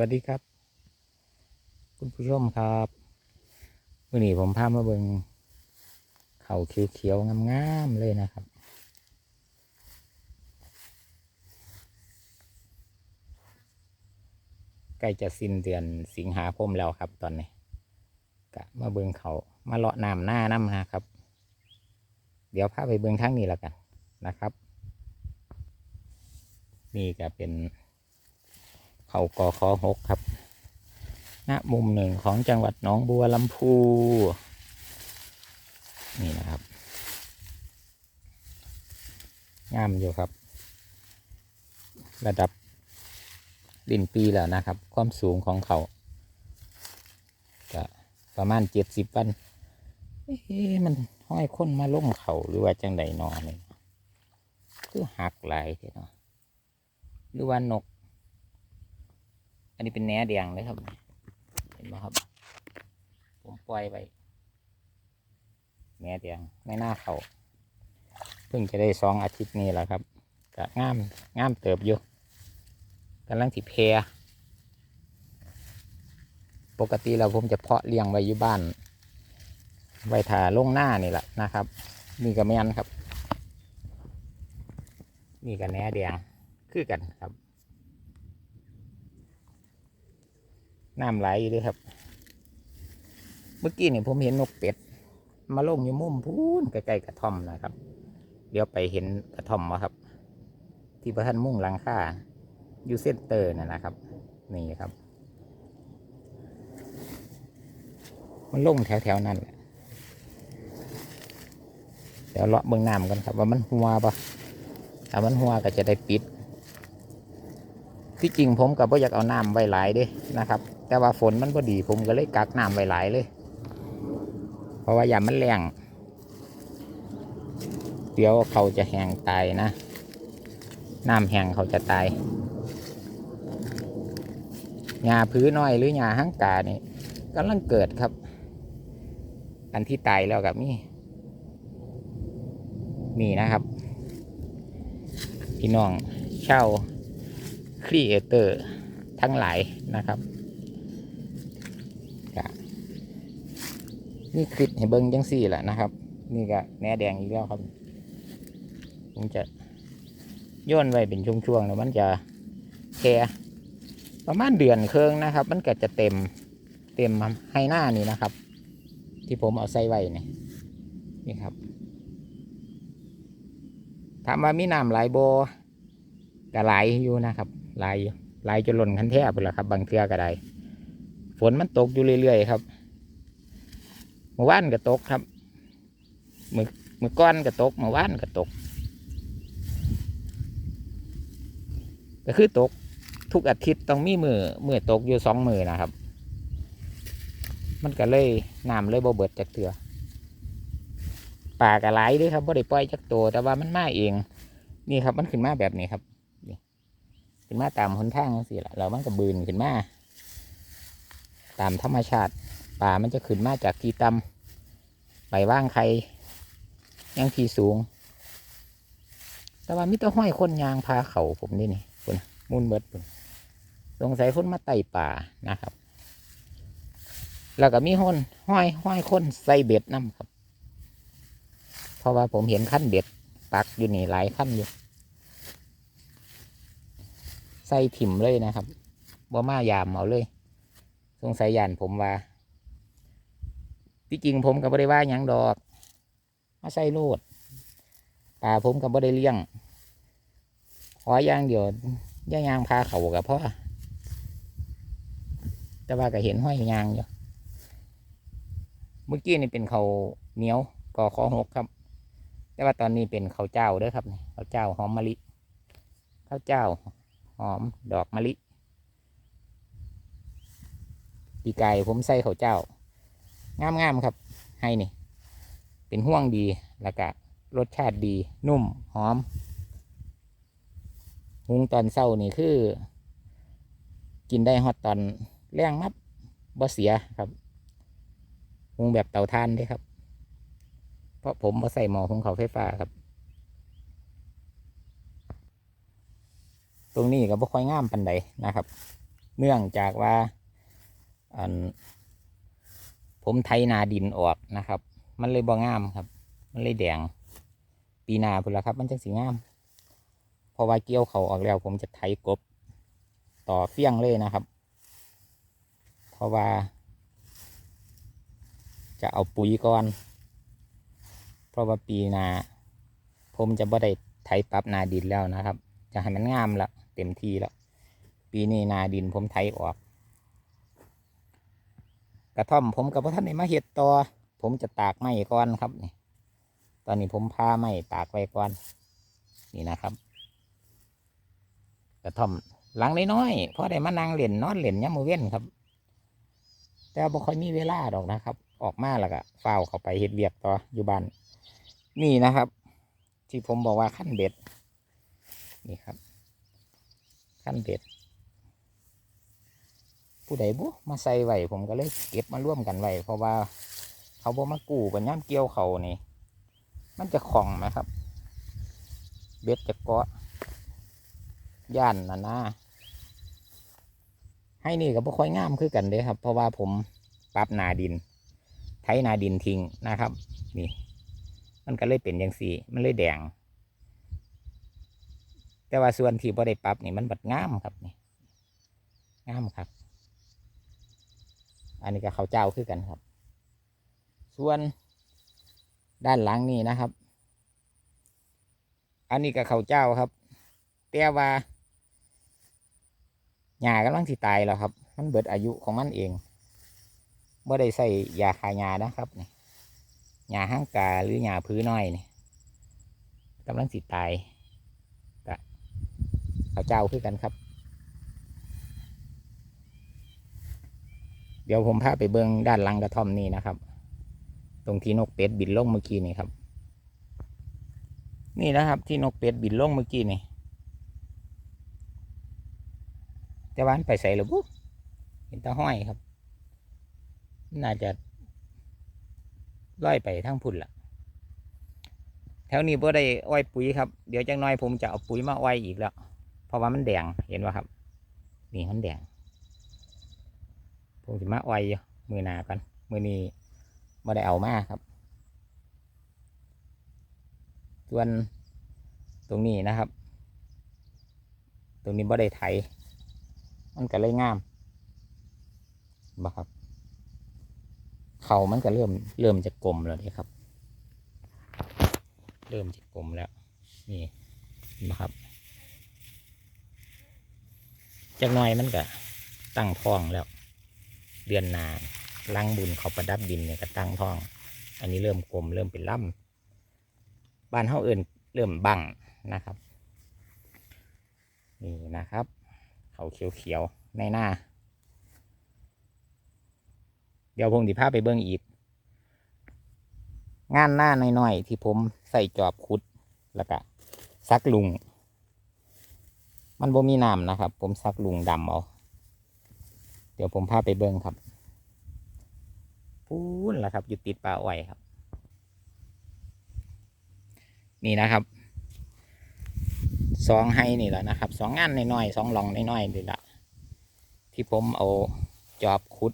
วัสดีครับ คุณผู้ชมครับวันนี้ผมพามาเบิงเขาเขียวๆงามๆเลยนะครับ ใกล้จะสิ้นเดือนสิงหาคมแล้วครับตอนนี้กะมาเบิงเขามาเลาะน้ำหน้าน้ำนะครับ เดี๋ยวพาไปเบิงทั้งนี้แล้วกันนะครับ นี่ก็เป็น เขากอคอหกครับ ณ มุมหนึ่งของจังหวัดหนองบัวลำพู นี่นะครับ งามอยู่ครับ ระดับดินปีแล้วนะครับ ความสูงของเขาจะประมาณเจ็ดสิบวันเอ๊ะมันห้อยค้นมาล่มเขาหรือว่าจังใดนอนี่คือหักหลายเนาะหรือว่านก อันนี้เป็นแหนแดงเลยครับ เห็นไหมครับ ผมปล่อยไปแหนแดงในหน้าเขาเพิ่งจะได้สองอาทิตย์นี้แหละครับกะงามงามเติบอยู่กำลังถิเพยปกติเราผมจะเพาะเลี้ยงไว้อยู่บ้าน ไว้ถ่าลงหน้านี่แหละนะครับนี่ก็แม่นครับ นี่ก็แหนแดงคือกันครับ น้ำไหลอยู่ด้วยครับ เมื่อกี้เนี่ยผมเห็นนกเป็ด มาลงอยู่มุมพูนใกล้ๆกระท่อมนะครับ เดี๋ยวไปเห็นกระท่อมวะครับ ที่พระท่านมุ่งหลังค่าอยู่เส้นเตอร์นะนะครับ นี่ครับ มันลงแถวๆนั้นแหละเดี๋ยวเลาะเบื้องน้ำกันครับ ว่ามันหัวปะถ้ามันหัวก็จะได้ปิด ที่จริงผมกับว่าอยากเอาน้ำไว้หลายด้นะครับแต่ว่าฝนมันพอดีผมก็เลยกักน้ำไว้หลายเลย เพราะว่าอย่ามันแรงเดี๋ยวเขาจะแห้งตายนะ น้ำแห้งเขาจะตายหญ้าพื้นน้อยหรือหญ้าห้างกานี่กำลังเกิดครับ อันที่ตายแล้วกับนี่นี่นะครับ พี่น้องเช่าครีเอเตอร์ทั้งหลายนะครับก็ นี่คลิปให้เบิ้งจังสี่แหละนะครับ นี่ก็แหนแดงอีกแล้วครับผมจะย่นไว้เป็นช่วงๆแล้วมันจะแค่ประมาณเดือนเครื่องนะครับ มันก็จะเต็มเต็มให้หน้านี่นะครับ ที่ผมเอาใส่ไว้นี่นี่ครับถามว่ามีน้ำไหลโบก็ไหลยอยู่นะครับไหลไหลจนหล่นคันแทบไปแล้วครับ บางเทือก็ได้ฝนมันตกอยู่เรื่อยๆครับ เมื่อวานก็ตกครับมือมือก้อนก็ตกเมื่อวานก็ตก ก็คือตกทุกอาทิตย์ต้องมีมือมือตกอยู่สองมือนะครับ มันก็เลยน้ำเลยบ่เบิดจากเถือป่ากระไหลด้วยครับบ่ได้ปล่อยจากตัวแต่ว่ามันมาเอง นี่ครับมันขึ้นมาแบบนี้ครับขึ้นมาตามหนทางสิละแล้วมันก็บืนขึ้นมาตามธรรมชาติ ป่ามันจะขึ้นมาจากที่ต่ำไปว่างใครยังที่สูง แต่ว่ามิตรห้อยคนยางพาเขาผมนี่นี่คนมุนเบิดคนสงสัยคนมาไต่ป่านะครับ แล้วก็มีห้นห้อยห้อยคนใส่เบ็ดน้ำครับ เพราะว่าผมเห็นขั้นเบ็ดปักอยู่นี่หลายขั้นอยู่ใส่ถิ่มเลยนะครับบ่มายามเอาเลย สงสัยยานผมว่า ที่จริงผมก็บ่ได้ว่าหยังดอก มาใส่โลดปลาผมก็บ่ได้เลี้ยงขออย่างเดียวย่างยางพาเขากับพ่อแต่ว่าก็เห็นห้อยยางอยู่เมื่อกี้นี่เป็นเขาเหนียวกอขอหกครับ แต่ว่าตอนนี้เป็นข้าวเจ้าเด้วยครับข้าวเจ้าหอมมะลิข้าวเจ้า หอมดอกมะลิปีไก่ผมใส่ข้าวเจ้า งามๆครับให้นี่ เป็นห่วงดีแล้วก็รสชาติดีนุ่มหอมหุงตอนเศร้านี่คือ กินได้ฮอตตอนแรงมับบ่เสียครับหุงแบบเตาถ่านด้ครับ เพราะผมบ่ใส่หม้อหุงเขาไฟฟ้าครับ ตรงนี้ก็บ่ค่อยงามปันใดนะครับ เนื่องจากว่าอัน ผมไถนาดินออกนะครับ มันเลยบ่งามครับ มันเลยแดง ปีนาพุ่นละครับ มันจังสีงามพราะว่าเกี่ยวเขาออกแล้ว ผมจะไถกบ ต่อเฟี้ยงเลยนะครับ เพราะว่า จะเอาปุ๋ยก่อน เพราะว่าปีนา ผมจะบ่ได้ไถปรับนาดินแล้วนะครับ จะให้มันงามแล้วเต็มที่แล้ว ปีนี้นาดินผมไถออก กระท่อมผมกับพ่ท่านในมาเห็ดต่อผมจะตากไม้ก่อนครับนี่ตอนนี้ผมพาไม้ตากไว้ก่อน นี่นะครับ กระท่อมหลังน้อยๆเพราะได้มานั่งเล่นนอนเล่นย่ำมือเว้นครับ แต่บ่ค่อยมีเวลาดอกนะครับ ออกมาแล้วก็เฝ้าเข้าไปเฮ็ดเวียกต่ออยู่บ้านนี่นะครับ ที่ผมบอกว่าขั้นเบ็ด นี่ครับ ขั้นเบ็ด ผู้ใดบุมาใส่ไว้ผมก็เลยเก็บมาร่วมกันไว้เพราะว่า เขาบ่มากู้กันย่ำเกี่ยวเขานี่ มันจะคล่องไหมครับ เบ็ดจะเกาะย่านนะนะให้นี่ก็บ่ค่อยงามคือกันเด้ครับ เพราะว่าผมปรับนาดิน ไถนาดินทิ้งนะครับ นี่ มันก็เลยเป็นอย่างสี่ มันเลยแดง แต่ว่าส่วนที่บ่ได้ปรับนี่มันบัดงามครับนี่งามครับ อันนี้ก็ข้าวเจ้าคือกันครับ ส่วนด้านหลังนี่นะครับ อันนี้ก็ข้าวเจ้าครับ แต่ว่าหญ้ากำลังสิตายแล้วครับ มันเบิดอายุของมันเองบ่ได้ใส่ยาคายานะครับนี่หญ้าห้างกาหรือหญ้าพื้นน้อยนี่กำลังสิตายกะข้าวเจ้าคือกันครับ เดี๋ยวผมพาไปเบิ้งด้านหลังกระท่อมนี่นะครับ ตรงที่นกเป็ดบินลงเมื่อกี้นี่ครับ นี่นะครับ ที่นกเป็ดบินลงเมื่อกี้นี่แต่วามันไปใส่หรือปุ๊บเห็นตาห้อยครับ น่าจะล่อยไปทั้งพุ่นละแถวนี้บ่อได้อ้อยปุ๋ยครับ เดี๋ยวจังน้อยผมจะเอาปุ๋ยมาอ้อยอีกแล้ว เพราะว่ามันแดงเห็นว่าครับ นี่มันแดง ผมจะมาอ้อยมือหนากันมือนี้ไม่ได้เอามาครับ ส่วนตรงนี้นะครับ ตรงนี้บ่ได้ไถมันก็เลยงามบ่ครับ เขามันก็เริ่มเริ่มจะกลมแล้วนี่ครับ เริ่มจะกลมแล้ว นี่นะครับจากหน้อยมันก็ตั้งท้องแล้ว เดือนนาลังบุญเขาประดับดินเนี่ยก็ตั้งท้อง อันนี้เริ่มกลมเริ่มเป็นล่ำบ้านเฮาเอื่นเริ่มบังนะครับนี่นะครับ เขาเขียวๆในหน้า เดี๋ยวผมสิพาไปเบิ้องอีก งานหน้าน้อยๆที่ผมใส่จอบขุดแล้วก็ซักลุง มันบ่มีน้ำนะครับ ผมซักลุงดำเอา เดี๋ยวผมพาไปเบิ้งครับพูนละครับอยู่ติดป่าอ้อยครับ นี่นะครับสองให้นี่แหละนะครับสองงานน้อยๆสองหลองน้อยๆนี่แหละที่ผมเอาจอบขุด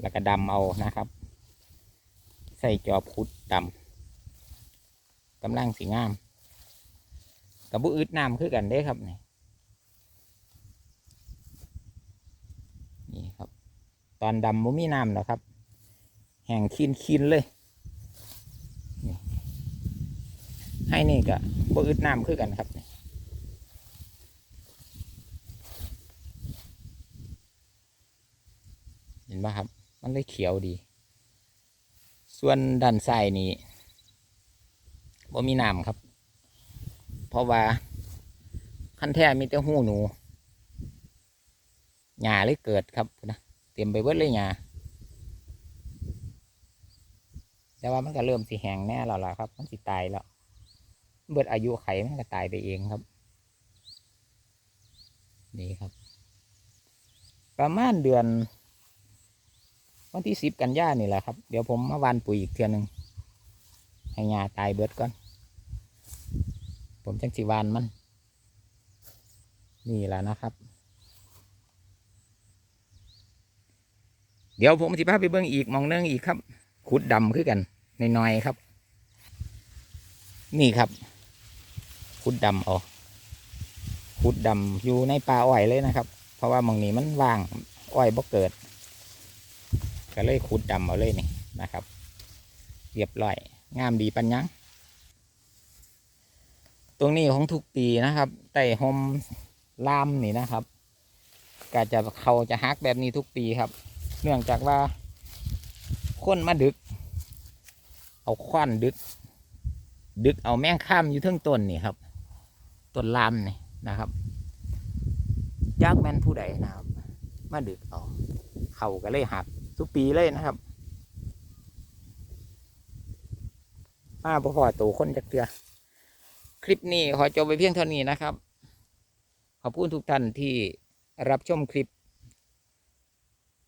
แล้วก็ดำเอานะครับ ใส่จอบขุดดำกำลังสีงามกับบุอึดน้ำคือกันเด้ครับนี่ครับ ตอนดำบ่มีน้ำหรอกครับ แห้งคินคินๆเลยให้นี่ก็บ่อึดน้ำคือกันครับเห็นปะครับ มันเลยเขียวดี ส่วนด้านซ้ายนี้บ่มีน้ำครับ เพราะว่าขั้นแท้มีแต่หูหนูหญ้าเลยเกิดครับนะ ต็มไปเบิดเลยหญ้าแต่ว่ามันก็เริ่มสิแห้งแน่แล้วล่ะครับ มันสิตายแล้ว เบิดอายุไขมันก็ตายไปเองครับ นี่ครับ ประมาณเดือน วันที่สิบกันยานี่แหละครับ เดี๋ยวผมมาหวานปุ๋ยอีกเทือหนึ่งให้หญ้าตายเบิดก่อน ผมจังสิหวานมัน นี่แหละนะครับ เดี๋ยวผมสิพาไปเบิ่งอีกมองหนึงอีกครับ ขุดดำคือกันน้อยๆครับ นี่ครับ ขุดดำเอาขุดดำอยู่ในป่าอ้อยเลยนะครับ เพราะว่ามองนี้มันว่างอ้อยบ่เกิด ก็เลยขุดดำเอาเลยนี่นะครับ เรียบร้อย งามดีปัญญังตรงนี้ของทุกปีนะครับไต่หมลามนี่นะครับก็จะเขาจะฮักแบบนี้ทุกปีครับ เนื่องจากว่า คนมาดึก เอาควันดึก ดึกเอาแมงข้ามอยู่เทั้งต้นนี่ครับต้นลามนี่นะครับยากแมนผู้ใดนะครับ มาดึกเอาเข่าก็เลยหักทุกปีเลยนะครับมาบ่พอตัวคนจักเตือคลิปนี้ขอจบไปเพียงเท่านี้นะครับ ขอบคุณทุกท่านที่รับชมคลิป